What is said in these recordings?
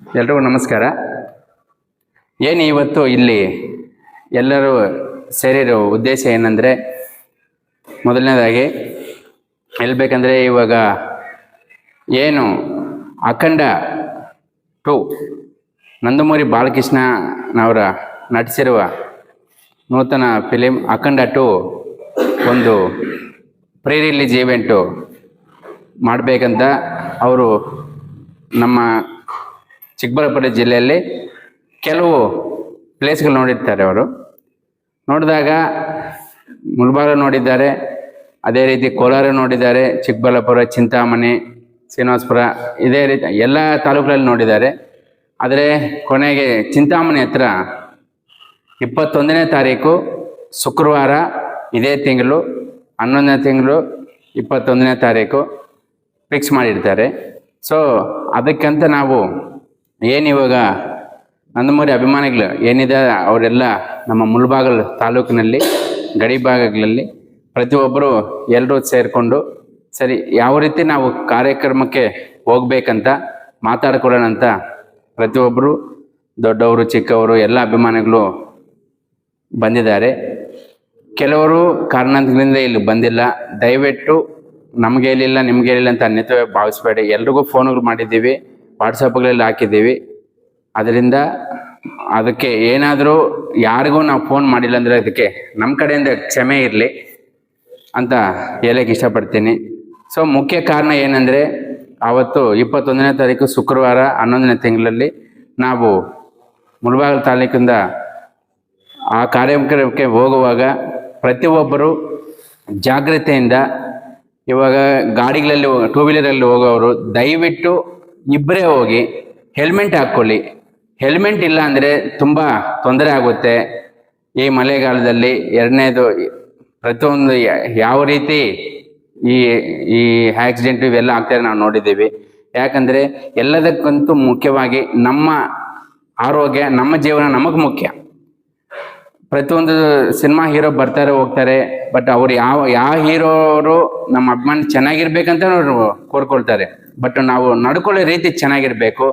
ಎಲ್ರಿಗೂ ನಮಸ್ಕಾರ. ಏನು ಇವತ್ತು ಇಲ್ಲಿ ಎಲ್ಲರೂ ಸೇರಿರೋ ಉದ್ದೇಶ ಏನಂದರೆ ಮೊದಲನೇದಾಗಿ ಹೇಳ್ಬೇಕಂದ್ರೆ ಇವಾಗ ಏನು ಅಖಂಡ ಟು ನಂದಮೂರಿ ಬಾಲಕೃಷ್ಣನವರ ನಟಿಸಿರುವ ನೂತನ ಫಿಲಿಮ್ ಅಖಂಡ ಟು ಒಂದು ಪ್ರೀ ರಿಲೀಸ್ ಈವೆಂಟು ಮಾಡಬೇಕಂತ ಅವರು ನಮ್ಮ ಚಿಕ್ಕಬಳ್ಳಾಪುರ ಜಿಲ್ಲೆಯಲ್ಲಿ ಕೆಲವು ಪ್ಲೇಸ್ಗಳು ನೋಡಿರ್ತಾರೆ ಅವರು. ನೋಡಿದಾಗ ಮುಳಬಾಗ ನೋಡಿದ್ದಾರೆ, ಅದೇ ರೀತಿ ಕೋಲಾರ ನೋಡಿದ್ದಾರೆ, ಚಿಕ್ಕಬಳ್ಳಾಪುರ, ಚಿಂತಾಮಣಿ, ಶ್ರೀನಿವಾಸಪುರ, ಇದೇ ರೀತಿ ಎಲ್ಲ ತಾಲೂಕುಗಳಲ್ಲಿ ನೋಡಿದ್ದಾರೆ. ಆದರೆ ಕೊನೆಗೆ ಚಿಂತಾಮಣಿ ಹತ್ರ ಇಪ್ಪತ್ತೊಂದನೇ ತಾರೀಕು ಶುಕ್ರವಾರ, ಇದೇ ತಿಂಗಳು, ಹನ್ನೊಂದನೇ ತಿಂಗಳು ಇಪ್ಪತ್ತೊಂದನೇ ತಾರೀಕು ಫಿಕ್ಸ್ ಮಾಡಿರ್ತಾರೆ. ಸೊ ಅದಕ್ಕಂತ ನಾವು ಏನು ಇವಾಗ ನಂದಮೂರಿ ಅಭಿಮಾನಿಗಳು. ಏನಿದೆ ಅವರೆಲ್ಲ ನಮ್ಮ ಮುಲ್ಬಾಗಲ್ ತಾಲೂಕಿನಲ್ಲಿ, ಗಡಿ ಭಾಗಗಳಲ್ಲಿ ಪ್ರತಿಯೊಬ್ಬರು ಎಲ್ಲರೂ ಸೇರಿಕೊಂಡು, ಸರಿ, ಯಾವ ರೀತಿ ನಾವು ಕಾರ್ಯಕ್ರಮಕ್ಕೆ ಹೋಗ್ಬೇಕಂತ ಮಾತಾಡ್ಕೊಳ್ಳೋಣ ಅಂತ ಪ್ರತಿಯೊಬ್ಬರು, ದೊಡ್ಡವರು, ಚಿಕ್ಕವರು, ಎಲ್ಲ ಅಭಿಮಾನಿಗಳು ಬಂದಿದ್ದಾರೆ. ಕೆಲವರು ಕಾರಣದಿಂದ ಇಲ್ಲಿ ಬಂದಿಲ್ಲ. ದಯವಿಟ್ಟು ನಮ್ಗೆ ಹೇಳಿಲ್ಲ, ನಿಮ್ಗೆ ಅಂತ ಅನ್ಯತವೇ ಭಾವಿಸ್ಬೇಡಿ. ಎಲ್ರಿಗೂ ಫೋನ್ಗಳು ಮಾಡಿದ್ದೀವಿ. ವಾಟ್ಸಪ್ಗಳಲ್ಲಿ ಹಾಕಿದ್ದೀವಿ. ಅದರಿಂದ ಅದಕ್ಕೆ ಏನಾದರೂ ಯಾರಿಗೂ ನಾವು ಫೋನ್ ಮಾಡಿಲ್ಲ ಅಂದರೆ ಅದಕ್ಕೆ ನಮ್ಮ ಕಡೆಯಿಂದ ಕ್ಷಮೆ ಇರಲಿ ಅಂತ ಹೇಳಕ್ಕೆ ಇಷ್ಟಪಡ್ತೀನಿ. ಸೊ ಮುಖ್ಯ ಕಾರಣ ಏನಂದರೆ ಆವತ್ತು ಇಪ್ಪತ್ತೊಂದನೇ ತಾರೀಕು ಶುಕ್ರವಾರ ಹನ್ನೊಂದನೇ ತಿಂಗಳಲ್ಲಿ ನಾವು ಮುಳಬಾಗಿಲು ತಾಲೂಕಿಂದ ಆ ಕಾರ್ಯಕ್ರಮಕ್ಕೆ ಹೋಗುವಾಗ ಪ್ರತಿಯೊಬ್ಬರು ಜಾಗ್ರತೆಯಿಂದ ಇವಾಗ ಗಾಡಿಗಳಲ್ಲಿ ಟೂ ವೀಲರಲ್ಲಿ ಹೋಗೋರು ದಯವಿಟ್ಟು ಇಬ್ಬರೇ ಹೋಗಿ ಹೆಲ್ಮೆಟ್ ಹಾಕ್ಕೊಳ್ಳಿ. ಹೆಲ್ಮೆಟ್ ಇಲ್ಲ ಅಂದರೆ ತುಂಬ ತೊಂದರೆ ಆಗುತ್ತೆ. ಈ ಮಳೆಗಾಲದಲ್ಲಿ ಎರಡನೇದು ಪ್ರತಿಯೊಂದು ಯಾವ ರೀತಿ ಈ ಈ ಆಕ್ಸಿಡೆಂಟ್ ಇವೆಲ್ಲ ಆಗ್ತಾರೆ ನಾವು ನೋಡಿದ್ದೀವಿ. ಯಾಕಂದರೆ ಎಲ್ಲದಕ್ಕಂತೂ ಮುಖ್ಯವಾಗಿ ನಮ್ಮ ಆರೋಗ್ಯ, ನಮ್ಮ ಜೀವನ ನಮಗೆ ಮುಖ್ಯ. ಪ್ರತಿಯೊಂದು ಸಿನಿಮಾ ಹೀರೋ ಬರ್ತಾರೆ, ಹೋಗ್ತಾರೆ ಬಟ್ ಅವ್ರು ಯಾವ ಯಾವ ಹೀರೋರು ನಮ್ಮ ಅಭಿಮಾನಿ ಚೆನ್ನಾಗಿರ್ಬೇಕಂತ ಅವರು ಕೋರ್ಕೊಳ್ತಾರೆ. ಬಟ್ ನಾವು ನಡ್ಕೊಳ್ಳೋ ರೀತಿ ಚೆನ್ನಾಗಿರ್ಬೇಕು.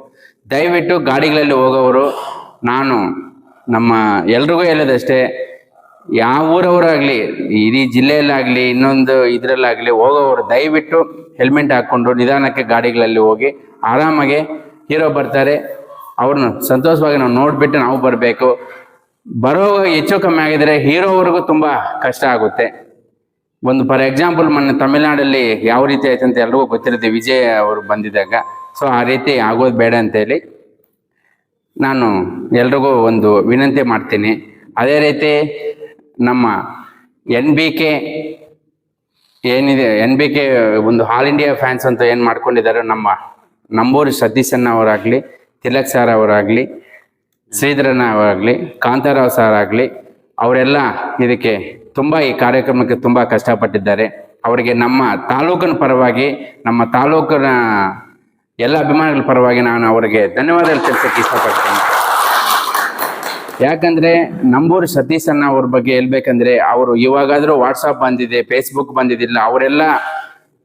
ದಯವಿಟ್ಟು ಗಾಡಿಗಳಲ್ಲಿ ಹೋಗೋರು ನಾನು ನಮ್ಮ ಎಲ್ರಿಗೂ ಹೇಳೋದಷ್ಟೇ, ಯಾವ ಊರವರಾಗ್ಲಿ, ಇಡೀ ಜಿಲ್ಲೆಯಲ್ಲಾಗಲಿ, ಇನ್ನೊಂದು ಇದರಲ್ಲಾಗಲಿ ಹೋಗೋವರು ದಯವಿಟ್ಟು ಹೆಲ್ಮೆಟ್ ಹಾಕ್ಕೊಂಡು ನಿಧಾನಕ್ಕೆ ಗಾಡಿಗಳಲ್ಲಿ ಹೋಗಿ ಆರಾಮಾಗಿ ಹೀರೋ ಬರ್ತಾರೆ. ಅವ್ರನ್ನ ಸಂತೋಷವಾಗಿ ನಾವು ನೋಡಿಬಿಟ್ಟು ನಾವು ಬರಬೇಕು. ಬರೋ ಹೆಚ್ಚು ಕಮ್ಮಿ ಆಗಿದ್ರೆ ಹೀರೋವರೆಗೂ ತುಂಬ ಕಷ್ಟ ಆಗುತ್ತೆ. ಒಂದು ಫಾರ್ ಎಕ್ಸಾಂಪಲ್ ಮೊನ್ನೆ ತಮಿಳ್ನಾಡಲ್ಲಿ ಯಾವ ರೀತಿ ಆಯ್ತು ಅಂತ ಎಲ್ರಿಗೂ ಗೊತ್ತಿರುತ್ತೆ, ವಿಜಯ್ ಅವರು ಬಂದಿದ್ದಾಗ. ಸೊ ಆ ರೀತಿ ಆಗೋದು ಬೇಡ ಅಂತೇಳಿ ನಾನು ಎಲ್ರಿಗೂ ಒಂದು ವಿನಂತಿ ಮಾಡ್ತೀನಿ. ಅದೇ ರೀತಿ ನಮ್ಮ ಎನ್ ಬಿ ಕೆ ಏನಿದೆ, ಎನ್ ಬಿ ಕೆ ಒಂದು ಆಲ್ ಇಂಡಿಯಾ ಫ್ಯಾನ್ಸ್ ಅಂತ ಏನು ಮಾಡ್ಕೊಂಡಿದ್ದಾರೆ, ನಮ್ಮ ನಂಬೂರು ಸತೀಶಣ್ಣ ಅವರಾಗಲಿ ತಿಲಕ್ ಸರ್ ಅವರಾಗಲಿ ಶ್ರೀಧರನ ಅವರಾಗಲಿ ಕಾಂತಾರಾವ್ ಸರ್ ಆಗಲಿ ಅವರೆಲ್ಲ ಇದಕ್ಕೆ ತುಂಬ ಈ ಕಾರ್ಯಕ್ರಮಕ್ಕೆ ತುಂಬ ಕಷ್ಟಪಟ್ಟಿದ್ದಾರೆ. ಅವರಿಗೆ ನಮ್ಮ ತಾಲೂಕಿನ ಪರವಾಗಿ, ನಮ್ಮ ತಾಲೂಕಿನ ಎಲ್ಲ ಅಭಿಮಾನಿಗಳ ಪರವಾಗಿ ನಾನು ಅವರಿಗೆ ಧನ್ಯವಾದಗಳು ತಿಳಿಸೋಕ್ಕೆ ಇಷ್ಟಪಡ್ತೀನಿ. ಯಾಕಂದ್ರೆ ನಂಬೂರು ಸತೀಶ್ ಅಣ್ಣ ಅವ್ರ ಬಗ್ಗೆ ಹೇಳ್ಬೇಕಂದ್ರೆ ಅವರು ಇವಾಗಾದರೂ ವಾಟ್ಸಪ್ ಬಂದಿದೆ ಫೇಸ್ಬುಕ್ ಬಂದಿದ್ದಿಲ್ಲ, ಅವರೆಲ್ಲ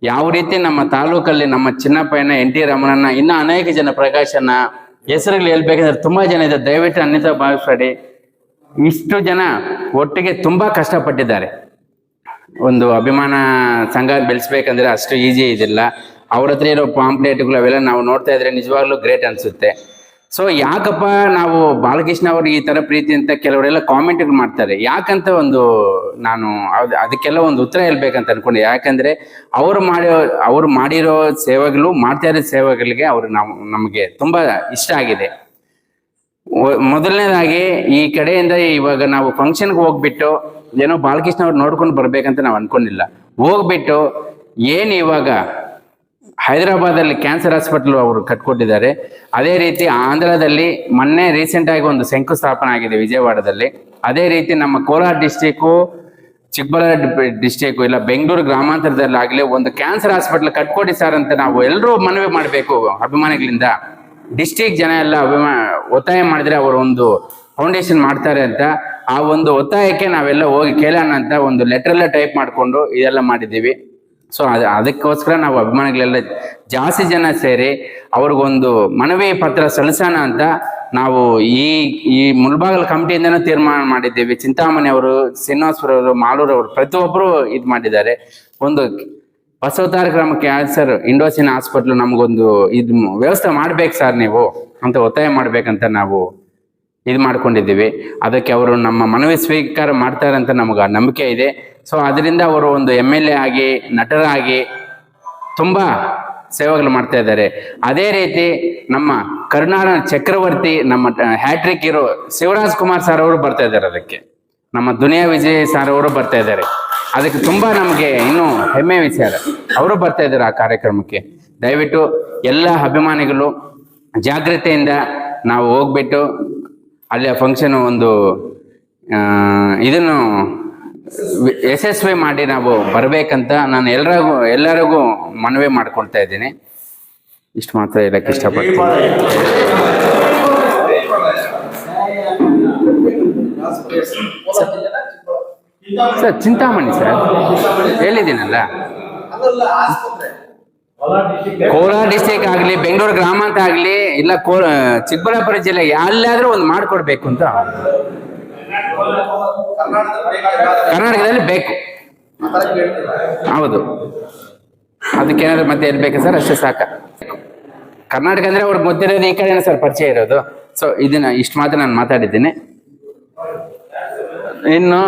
ಯಾವ ರೀತಿ ನಮ್ಮ ತಾಲೂಕಲ್ಲಿ ನಮ್ಮ ಚಿನ್ನಪ್ಪಯ್ಯನ, ಎನ್ ಟಿ ರಮಣನ ಇನ್ನೂ ಅನೇಕ ಜನ ಪ್ರಕಾಶನ ಹೆಸರುಗಳು ಹೇಳ್ಬೇಕಂದ್ರೆ ತುಂಬಾ ಜನ ಇದೆ ದಯವಿಟ್ಟು ಅನ್ಯತ ಭಾವಿಸ್ಬೇಡಿ. ಇಷ್ಟು ಜನ ಒಟ್ಟಿಗೆ ತುಂಬಾ ಕಷ್ಟಪಟ್ಟಿದ್ದಾರೆ. ಒಂದು ಅಭಿಮಾನ ಸಂಘ ಬೆಳೆಸ್ಬೇಕಂದ್ರೆ ಅಷ್ಟು ಈಸಿ ಇದಿಲ್ಲ. ಅವ್ರ ಹತ್ರ ಇರೋ ಪಾಂಪ್ಲೇಟ್ಗಳು ಅವೆಲ್ಲ ನಾವು ನೋಡ್ತಾ ಇದ್ರೆ ನಿಜವಾಗ್ಲೂ ಗ್ರೇಟ್ ಅನ್ಸುತ್ತೆ. ಸೊ ಯಾಕಪ್ಪ ನಾವು ಬಾಲಕೃಷ್ಣ ಅವರು ಈ ತರ ಪ್ರೀತಿ ಅಂತ ಕೆಲವರೆಲ್ಲ ಕಾಮೆಂಟ್ಗಳು ಮಾಡ್ತಾರೆ. ಯಾಕಂತ ಒಂದು ನಾನು ಅದ್- ಅದಕ್ಕೆಲ್ಲ ಒಂದು ಉತ್ತರ ಹೇಳ್ಬೇಕಂತ ಅನ್ಕೊಂಡೆ. ಯಾಕಂದ್ರೆ ಅವರು ಮಾಡಿರೋ, ಅವ್ರು ಮಾಡಿರೋ ಸೇವೆಗಳು, ಮಾಡ್ತಾ ಇರೋ ಸೇವೆಗಳಿಗೆ ಅವ್ರು ನಾವು, ನಮಗೆ ತುಂಬಾ ಇಷ್ಟ ಆಗಿದೆ. ಮೊದಲನೇದಾಗಿ ಈ ಕಡೆಯಿಂದ ಇವಾಗ ನಾವು ಫಂಕ್ಷನ್ಗೆ ಹೋಗ್ಬಿಟ್ಟು ಏನೋ ಬಾಲಕೃಷ್ಣ ಅವ್ರು ನೋಡ್ಕೊಂಡು ಬರ್ಬೇಕಂತ ನಾವು ಅನ್ಕೊಂಡಿಲ್ಲ. ಹೋಗ್ಬಿಟ್ಟು ಏನು ಇವಾಗ ಹೈದರಾಬಾದಲ್ಲಿ ಕ್ಯಾನ್ಸರ್ ಹಾಸ್ಪಿಟಲ್ ಅವರು ಕಟ್ಕೊಟ್ಟಿದ್ದಾರೆ. ಅದೇ ರೀತಿ ಆಂಧ್ರದಲ್ಲಿ ಮೊನ್ನೆ ರೀಸೆಂಟ್ ಆಗಿ ಒಂದು ಶಂಕುಸ್ಥಾಪನೆ ಆಗಿದೆ ವಿಜಯವಾಡದಲ್ಲಿ. ಅದೇ ರೀತಿ ನಮ್ಮ ಕೋಲಾರ ಡಿಸ್ಟಿಕ್ಕು ಚಿಕ್ಕಬಳ್ಳಾಪುರ ಡಿಸ್ಟಿಕ್ ಇಲ್ಲ ಬೆಂಗಳೂರು ಗ್ರಾಮಾಂತರದಲ್ಲಿ ಆಗಲಿ ಒಂದು ಕ್ಯಾನ್ಸರ್ ಹಾಸ್ಪಿಟಲ್ ಕಟ್ಕೊಡಿ ಸರ್ ಅಂತ ನಾವು ಎಲ್ಲರೂ ಮನವಿ ಮಾಡಬೇಕು ಅಭಿಮಾನಿಗಳಿಂದ. ಡಿಸ್ಟಿಕ್ ಜನ ಎಲ್ಲ ಅಭಿಮಾ, ಒತ್ತಾಯ ಮಾಡಿದ್ರೆ ಅವರು ಒಂದು ಫೌಂಡೇಶನ್ ಮಾಡ್ತಾರೆ ಅಂತ. ಆ ಒಂದು ಒತ್ತಾಯಕ್ಕೆ ನಾವೆಲ್ಲ ಹೋಗಿ ಕೇಳೋಣ ಅಂತ ಒಂದು ಲೆಟರ್ ಎಲ್ಲ ಟೈಪ್ ಮಾಡಿಕೊಂಡು ಇದೆಲ್ಲ ಮಾಡಿದ್ದೀವಿ. ಸೊ ಅದ, ಅದಕ್ಕೋಸ್ಕರ ನಾವು ಅಭಿಮಾನಿಗಳೆಲ್ಲ ಜಾಸ್ತಿ ಜನ ಸೇರಿ ಅವ್ರಿಗೊಂದು ಮನವಿ ಪತ್ರ ಸಲ್ಲಿಸೋಣ ಅಂತ ನಾವು ಈ ಈ ಮುಲ್ಬಾಗಲ್ ಕಮಿಟಿಯಿಂದನೂ ತೀರ್ಮಾನ ಮಾಡಿದ್ದೀವಿ. ಚಿಂತಾಮಣಿ ಅವರು ಶ್ರೀನಿವಾಸಪುರ ಅವರು ಮಾಲೂರು ಅವರು ಪ್ರತಿಯೊಬ್ಬರು ಇದು ಮಾಡಿದ್ದಾರೆ. ಒಂದು ಬಸವತಾರ ಗ್ರಾಮ ಕ್ಯಾನ್ಸರ್ ಇಂಡೋಸಿನ್ ಹಾಸ್ಪಿಟ್ಲ್ ನಮಗೊಂದು ಇದು ವ್ಯವಸ್ಥೆ ಮಾಡ್ಬೇಕು ಸರ್ ನೀವು ಅಂತ ಒತ್ತಾಯ ಮಾಡ್ಬೇಕಂತ ನಾವು ಇದು ಮಾಡ್ಕೊಂಡಿದ್ದೀವಿ. ಅದಕ್ಕೆ ಅವರು ನಮ್ಮ ಮನವಿ ಸ್ವೀಕಾರ ಮಾಡ್ತಾರೆ ಅಂತ ನಮಗೆ ನಂಬಿಕೆ ಇದೆ. ಸೊ ಅದರಿಂದ ಅವರು ಒಂದು ಎಂ ಎಲ್ ಎ ಆಗಿ, ನಟರಾಗಿ ತುಂಬ ಸೇವೆಗಳು ಮಾಡ್ತಾ ಇದ್ದಾರೆ. ಅದೇ ರೀತಿ ನಮ್ಮ ಕರುಣಾರ ಚಕ್ರವರ್ತಿ, ನಮ್ಮ ಹ್ಯಾಟ್ರಿಕ್ ಇರೋ ಶಿವರಾಜ್ ಕುಮಾರ್ ಸರ್ ಅವರು ಬರ್ತಾ ಇದ್ದಾರೆ ಅದಕ್ಕೆ. ನಮ್ಮ ದುನಿಯಾ ವಿಜಯ್ ಸರ್ ಅವರು ಬರ್ತಾ ಇದ್ದಾರೆ. ಅದಕ್ಕೆ ತುಂಬಾ ನಮಗೆ ಇನ್ನೂ ಹೆಮ್ಮೆ ವಿಚಾರ. ಅವರು ಬರ್ತಾ ಇದ್ದಾರೆ ಆ ಕಾರ್ಯಕ್ರಮಕ್ಕೆ. ದಯವಿಟ್ಟು ಎಲ್ಲ ಅಭಿಮಾನಿಗಳು ಜಾಗ್ರತೆಯಿಂದ ನಾವು ಹೋಗ್ಬಿಟ್ಟು ಅಲ್ಲಿ ಆ ಫಂಕ್ಷನ್ ಒಂದು ಇದನ್ನು ಯಶಸ್ವಿ ಮಾಡಿ ನಾವು ಬರಬೇಕಂತ ನಾನು ಎಲ್ಲರಿಗೂ ಎಲ್ಲರಿಗೂ ಮನವಿ ಮಾಡ್ಕೊಳ್ತಾ ಇದ್ದೀನಿ. ಇಷ್ಟು ಮಾತ್ರ ಹೇಳಕ್ಕೆ ಇಷ್ಟಪಡ್ತೀನಿ. ಸರ್ ಚಿಂತಾಮಣಿ ಸರ್ ಹೇಳಿದ್ದೀನಲ್ಲ? ಕೋಲಾರ ಡಿಸ್ಟಿಕ್ ಆಗಲಿ ಬೆಂಗಳೂರು ಗ್ರಾಮಾಂತರ ಆಗಲಿ ಇಲ್ಲ ಕೋ ಚಿಕ್ಕಬಳ್ಳಾಪುರ ಜಿಲ್ಲೆ ಎಲ್ಲಾದ್ರೂ ಒಂದು ಮಾಡಿಕೊಡ್ಬೇಕು ಅಂತ. ಕರ್ನಾಟಕದಲ್ಲಿ ಬೇಕು. ಹೌದು. ಅದಕ್ಕೇನಾದ್ರು ಮತ್ತೆ ಬೇಕಾ ಸರ್? ಅಷ್ಟೇ ಸಾಕ. ಕರ್ನಾಟಕ ಅಂದ್ರೆ ಅವ್ರು ಮೊದಲಿರೋದು ಈ ಕಡೆ ಸರ್ ಪರಿಚಯ ಇರೋದು. ಸೊ ಇದನ್ನ ಇಷ್ಟು ಮಾತ್ರ ನಾನು ಮಾತಾಡಿದ್ದೀನಿ. ಇನ್ನು